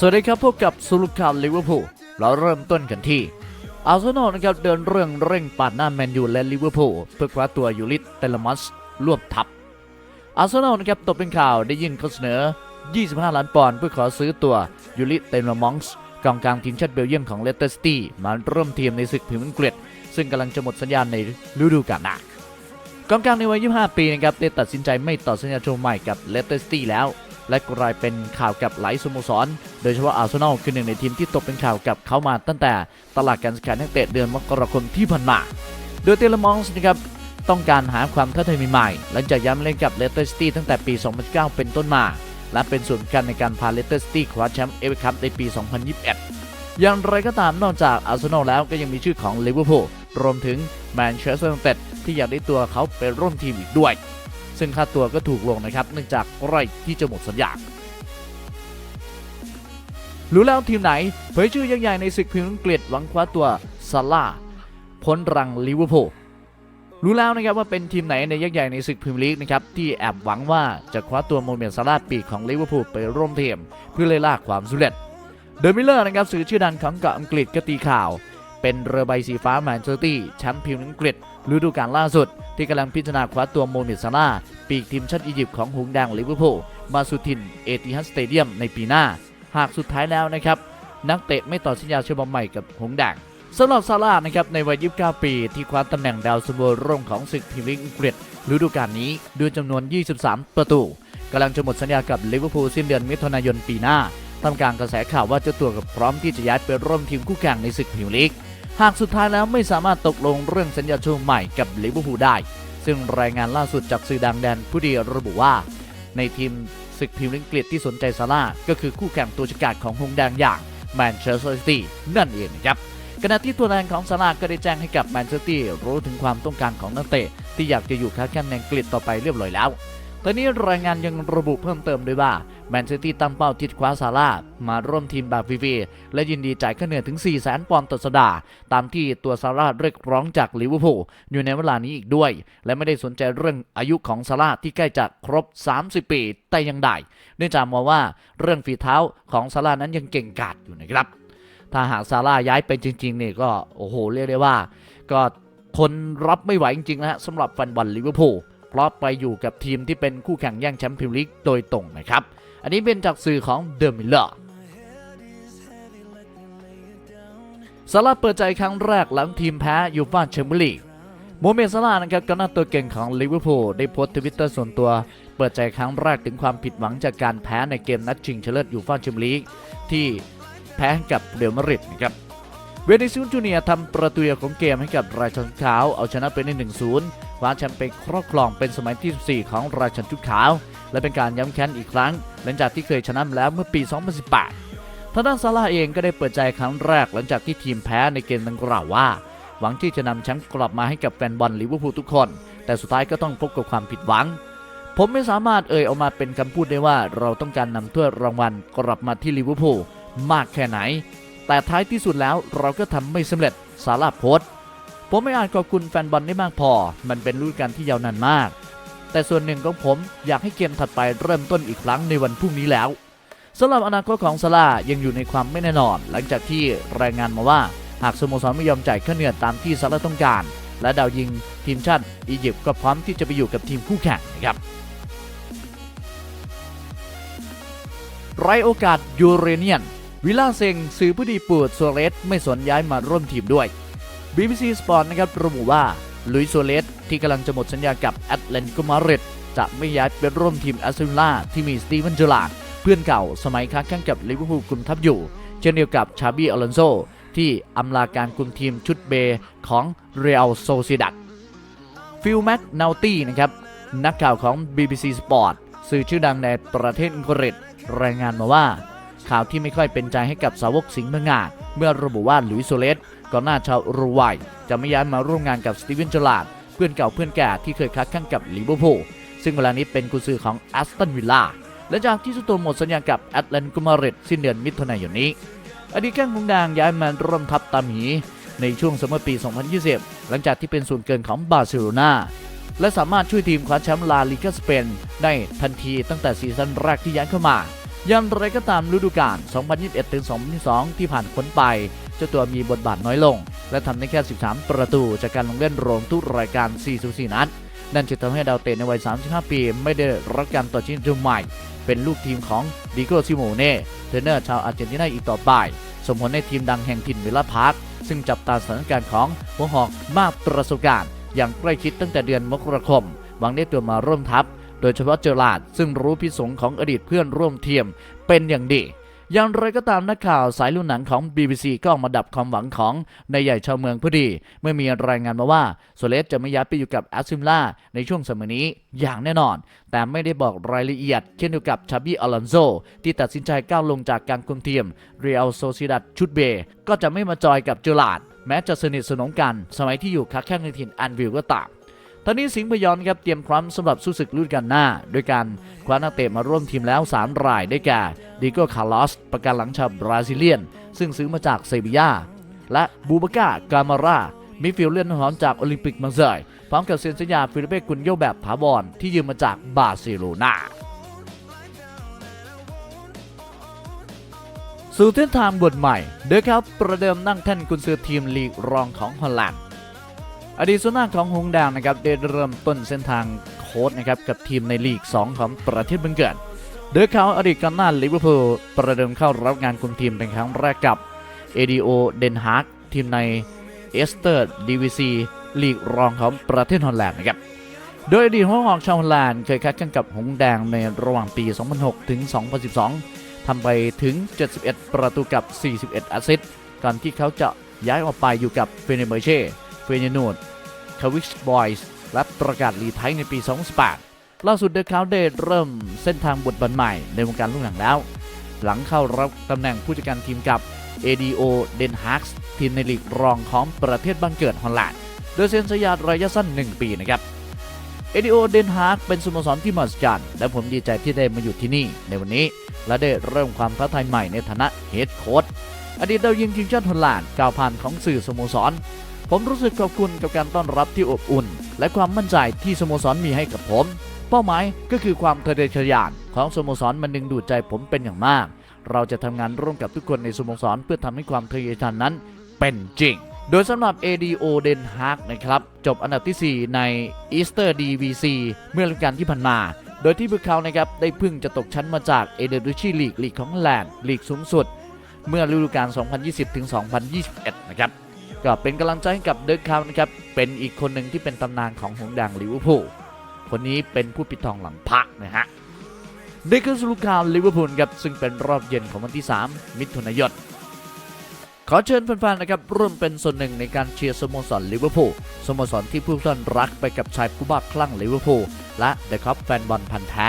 สวัสดีครับพบกับสุลุข่าวลิเวอร์พูลเราเริ่มต้นกันที่อาร์เซนอลนะครับเดินเรื่องเร่งปาดหน้าแมนยูและลิเวอร์พูลเพื่อคว้าตัวยูริสเตลมัสร่วมทัพอาร์เซนอลนะครับตกเป็นข่าวได้ยื่นข้อเสนอ 25 ล้านปอนด์เพื่อขอซื้อตัวยูริสเตลมัสกองกลางทีมชาติเบลเยียมของเลสเตอร์ซิตี้มาร่วมทีมในศึกพรีเมียร์อังกฤษซึ่งกำลังจะหมดสัญญาณในฤดูกาลหน้ากองกลางในวัย 25 ปีนะครับได้ตัดสินใจไม่ต่อสัญญาโชว์ใหม่กับเลสเตอร์ซิตี้แล้ว และกลายเป็นข่าวกับหลายสโมสร โดยเฉพาะอาร์เซนอลคือหนึ่งในทีมที่ตกเป็นข่าวกับเขามาตั้งแต่ตลาดการซื้อขายนักเตะเดือนมกราคมที่ผ่านมา โดยเตเลมองส์นะครับต้องการหาความท้าทายใหม่ๆหลังจากย้ำเล่นกับเลสเตอร์ซิตี้ตั้งแต่ปี 2009 เป็นต้นมา และเป็นส่วนสำคัญในการพาเลสเตอร์ซิตี้คว้าแชมป์เอฟเอคัพในปี 2021 อย่างไรก็ตามนอกจากอาร์เซนอลแล้วก็ยังมีชื่อของลิเวอร์พูลรวมถึงแมนเชสเตอร์ยูไนเต็ดที่อยากได้ตัวเขาไปร่วมทีมอีกด้วย ซึ่งค่าตัวก็ถูกลงนะครับเนื่องจากใกล้ที่จะหมดสัญญา รู้แล้วทีมไหน เผยชื่อยักษ์ใหญ่ในศึกพรีเมียร์อังกฤษหวังคว้าตัวซาร่าพ้นรังลิเวอร์พูลรู้แล้วนะครับว่าเป็นทีมไหนในยักษ์ใหญ่ในศึกพรีเมียร์ลีกนะครับที่แอบหวังว่าจะคว้าตัวโมเมนซาร่าปีกของลิเวอร์พูลไปร่วมทีมเพื่อเลยล่าความสำเร็จเดอะมิลเลอร์นะครับสื่อชื่อดังของเกาะอังกฤษก็ตีข่าว เป็นเรือใบสีฟ้าแมนเชสเตอร์แชมป์พรีเมียร์อังกฤษฤดูกาลล่าสุด ที่กำลังพิจารณาคว้าตัวโมเมนซาร่าปีกทีมชาติอียิปต์ของหงแดงลิเวอร์พูลมาสู่ถิ่นเอติฮัดสเตเดียมในปีหน้า หากสุดท้ายแล้วนะครับ นักเตะไม่ต่อสัญญาฉบับใหม่กับหงส์แดงสำหรับซาร่านะครับในวัย 29 ปี ที่คว้าตำแหน่งดาวซันโวร่วมของศึกพรีเมียร์ลีกอังกฤษฤดูกาลนี้ด้วยจำนวน 23 ประตูกำลังจะหมดสัญญากับลิเวอร์พูลสิ้นเดือนมิถุนายนปีหน้าทำกลารกระแสข่าวว่าเจ้าตัวกับพร้อมที่จะย้ายไปร่วมทีมคู่แข่งในศึกพรีเมียร์ลีกหากสุดท้ายแล้วไม่สามารถตกลงเรื่องสัญญาช่วงใหม่กับลิเวอร์พูลได้ ซึ่งรายงานล่าสุดจากสื่อดังแดนผู้ดีระบุว่า ในทีม ศึกพรีเมียร์ลีกอังกฤษที่สนใจซาร่าก็คือคู่แข่งตัวฉกาจของหงแดงอย่างแมนเชสเตอร์ซิตี้นั่นเองนะครับขณะที่ตัวแทนของซาร่าก็ได้แจ้งให้กับแมนเชสเตอร์ซิตี้รู้ถึงความต้องการของนักเตะที่อยากจะอยู่ค้าแข่งในอังกฤษต่อไปเรียบร้อยแล้ว ตอนนี้รายงานยังระบุเพิ่มเติมด้วยว่าแมนเชสเตอร์ตั้งเป้าที่คว้าซาร่ามาร่วมทีมแบบฟรีๆและยินดีจ่ายค่าเหนื่อยถึง 4 0 0 0 0 0ปอนด์ต่อสัปดาห์ตามที่ตัวซาร่าเรียกร้องจากลิเวอร์พูลอยู่ในเวลานี้อีกด้วย และไม่ได้สนใจเรื่องอายุของซาร่าที่ใกล้จะครบ 30 ปีแต่ยังได้เนื่องจากมองว่าเรื่องฝีเท้าของซาร่านั้นยังเก่งกาจอยู่นะครับถ้าหากซาร่าย้ายไปจริงๆเนี่ยก็โอ้โหเรียกได้ว่า ก็ทนรับไม่ไหวจริงๆนะฮะสำหรับแฟนบอลลิเวอร์พูล เพราะไปอยู่กับทีมที่เป็นคู่แข่งแย่งแชมป์พรีเมียร์ลีกโดยตรงนะครับ อันนี้เป็นจากสื่อของเดอะมิลเลอร์ซาร่าเปิดใจครั้งแรกหลังทีมแพ้ยูฟ่าแชมเปี้ยนลีกโมเมนต์ซาร่านะครับก็น่าตัวเก่งของลิเวอร์พูลได้โพสต์ทวิตเตอร์ส่วนตัว เปิดใจครั้งแรกถึงความผิดหวังจากการแพ้ในเกมนัดชิงชนะเลิศยูฟ่าแชมเปี้ยนลีกที่แพ้กับเรอัลมาดริดนะครับ เวนิซิลจูเนียทำประตูเดียวของเกมให้กับราชันขาวเอาชนะไปใน1-0คว้าแชมป์ไปครอบครองเป็นสมัยที่ 14 ของราชันชุดขาว และเป็นการย้ำแค้นอีกครั้ง หลังจากที่เคยชนะมาแล้วเมื่อปี 2018 ทางด้านซาร่าเองก็ได้เปิดใจครั้งแรกหลังจากที่ทีมแพ้ในเกมดังกล่าวว่า หวังที่จะนำแชมป์กลับมาให้กับแฟนบอลลิเวอร์พูลทุกคน แต่สุดท้ายก็ต้องพบกับความผิดหวัง ผมไม่สามารถเอ่ยออกมาเป็นคำพูดได้ว่าเราต้องการนำถ้วยรางวัลกลับมาที่ลิเวอร์พูลมากแค่ไหน แต่ท้ายที่สุดแล้วเราก็ทำไม่สำเร็จสาราโพสผมไม่อาจขอบคุณแฟนบอลได้มากพอ มันเป็นฤดูกาลที่ยาวนานมาก แต่ส่วนหนึ่งของผมอยากให้เกมถัดไปเริ่มต้นอีกครั้งในวันพรุ่งนี้แล้วสำหรับอนาคตของซาร่ายังอยู่ในความไม่แน่นอน หลังจากที่รายงานมาว่าหากสโมสรไม่ยอมจ่ายค่าเหนื่อยตามที่ซาร่าต้องการ และดาวยิงทีมชาติอียิปต์ก็พร้อมที่จะไปอยู่กับทีมคู่แข่งนะครับไรโอกาสยูเรเนียน วิลล่าเซงสื่อผู้ดีปูดโซเลสไม่สนย้ายมาร่วมทีมด้วย BBC Sport นะครับระบุว่าลุยโซเลสที่กำลังจะหมดสัญญากับแอตเลนติโกมาริดจะไม่ย้ายไปร่วมทีมแอสตันวิลล่าที่มีสตีเวนเจอร์ลาร์ดเพื่อนเก่าสมัยค้าแข่งกับลิเวอร์พูลกลุ่มทัพอยู่ เช่นเดียวกับชาบีอลอนโซที่อำลาการคุมทีมชุดเบของเรอัลโซซิดัดฟิลแม็กนาตี้นะครับนักข่าวของ BBC Sport สื่อชื่อดังในประเทศอังกฤษรายงานมาว่า ข่าวที่ไม่ค่อยเป็นใจให้กับสาวกสิงห์เมืองงานเมื่อระบุว่าหลุยส์โซเลสก่อนหน้าชาวรุกวัยจะไม่ย้ายมาร่วมงานกับสตีเวนเจอร์ลาดเพื่อนเก่าเพื่อนแก่ที่เคยค้าแข่งกับลิเวอร์พูลซึ่งเวลานี้เป็นกุญซือของแอสตันวิลล่าและจากที่เจ้าตัวหมดสัญญากับแอตแลนติกมาริดสิ้นเดือนมิถุนายนนี้อดีตแข้งของแดงย้ายมาร่วมทัพตามหีในช่วงซัมเมอปี 2020 หลังจากที่เป็นส่วนเกินของบาร์เซโลนาและสามารถช่วยทีมคว้าแชมป์ลาลิกาสเปนได้ทันทีตั้งแต่ซีซั่นแรกที่ย้ายเข้ามา อย่างไรก็ตามฤดูกาล 2021-2022 ที่ผ่านพ้นไป เจ้าตัวมีบทบาทน้อยลง และทำได้แค่ 13 ประตูจากการลงเล่นรวมทุกรายการ 44 นัด นั่นจะทำให้ดาวเตะในวัย 35 ปี ไม่ได้รับการต่อชิงจุมใหม่ เป็นลูกทีมของดิโกซิโมเน่เทรนเนอร์ชาวอาร์เจนตินาอีกต่อไป สมผลในทีมดังแห่งถิ่นวิลล่าพาร์คซึ่งจับตาสถานการณ์ของหัวหอกมากประสบการณ์ อย่างใกล้ชิดตั้งแต่เดือนมกราคมหวังได้ตัวมาร่วมทัพ โดยเฉพาะเจอราดซึ่งรู้พิสงของอดีตเพื่อนร่วมทีมเป็นอย่างดีอย่างไรก็ตามนักข่าวสายลุ่นหนังของ BBC ก็ออกมาดับความหวังของนายใหญ่ชาวเมืองพอดี เมื่อมีรายงานมาว่าโซเลสจะไม่ย้ายไปอยู่กับแอสซิมล่าในช่วงสมัยนี้อย่างแน่นอน แต่ไม่ได้บอกรายละเอียด เช่นเดียวกับชาบี้อลอนโซ ที่ตัดสินใจก้าวลงจากการคุมทีมเรียลโซซิดัดชุดเบก็จะไม่มาจอยกับเจอราดแม้จะสนิทสนมกัน สมัยที่อยู่ค้าแข้งในถิ่นแอนวิลก็ตาม ตอนนี้สิงห์พยอนครับเตรียมพร้อมสำหรับสู้ศึกฤดูกาลหน้า โดยการคว้านักเตะมาร่วมทีมแล้ว 3 รายได้แก่ดิโก้คาร์ลอสประกันหลังชาวบราซิเลียน ซึ่งซื้อมาจากเซบียาและบูบากากามารามิฟิลเล่นหอมจากโอลิมปิกมาเซยพร้อมกับเซ็นสัญญาฟิลิเป้กุนโยแบบถาวรที่ยืมมาจากบาร์เซโลนาสู่เส้นทางบทใหม่เดอครับประเดิมนั่งแท่นกุนซือทีมลีกรองของฮอลแลนด์ อดีตสุนัขของหงส์แดงนะครับได้เริ่มต้นเส้นทางโค้ชนะครับกับทีมในลีก 2 ของประเทศบังเกิดโดยเขาอดีตกองหน้าลิเวอร์พูลประเดิมเข้ารับงานคุมทีมเป็นครั้งแรกกับเอดีโอเดนฮาร์กทีมในเอสเตอร์ดีวีซีลีกรองของประเทศฮอลแลนด์นะครับโดยอดีตหัวหอกชาวฮอลแลนด์เคยคัดกันกับหงแดงในระหว่างปี 2006 ถึง 2012 ทำไปถึง 71 ประตูกับ 41 แอสซิสต์ก่อนที่เขาจะย้ายออกไปอยู่กับเฟเนเบเช่ เฟเนนูดคาวิชบอยส์และประกาศรีไทยในปี 2018 ล่าสุดเดอะคาวเดย์เริ่มเส้นทางบทบันใหม่ในวงการลูกหนังแล้ว หลังเข้ารับตำแหน่งผู้จัดการทีมกับ ADO Den Haag ทีมในลีกรองของประเทศบังเกิดฮอลแลนด์โดยเซ็นสัญญาระยะสั้น 1 ปีนะครับ ADO Den Haag เป็นสโมสรที่มหัศจรรย์และผมดีใจที่ได้มาอยู่ที่นี่ในวันนี้ และได้เริ่มความท้าทายใหม่ในฐานะเฮดโค้ชอดีตดาวยิงทีมชาติฮอลแลนด์กล่าวผ่านของสื่อสโมสร ผมรู้สึกขอบคุณกับการต้อนรับที่อบอุ่น และความมั่นใจที่สโมสรมีให้กับผม เป้าหมายก็คือความทะเยอทะยานของสโมสรมันดึงดูดใจผมเป็นอย่างมาก เราจะทำงานร่วมกับทุกคนในสโมสรเพื่อทำให้ความทะเยอทะยานนั้นเป็นจริง โดยสำหรับ ADO Den Haag นะครับจบอันดับทีสี่ 4 ใน Easter DVC เมื่อฤดูกาลที่ผ่านมา โดยที่พวกเขานะครับได้เพึ่งจะตกชั้นมาจากเอเดอร์ชีลีกลีกของแลนด์ลีกสูงสุด เมื่อฤดูกาล 2020-2021 นะครับ ก็เป็นกำลังใจให้กับเดิร์คาวนะครับ เป็นอีกคนหนึ่งที่เป็นตำนานของหงส์แดงลิเวอร์พูลคนนี้เป็นผู้ปิดทองหลังพระนะฮะนี่คือสรุปข่าวลิเวอร์พูลครับซึ่งเป็นรอบเย็นของวันที่ 3 มิถุนายนขอเชิญแฟนๆนะครับร่วมเป็นส่วนหนึ่งในการเชียร์สโมสรลิเวอร์พูลสโมสรที่ผู้ท่านรักไปกับชายผู้บ้าคลั่งลิเวอร์พูลและเดอะคัพแฟนบอลพันธ์แท้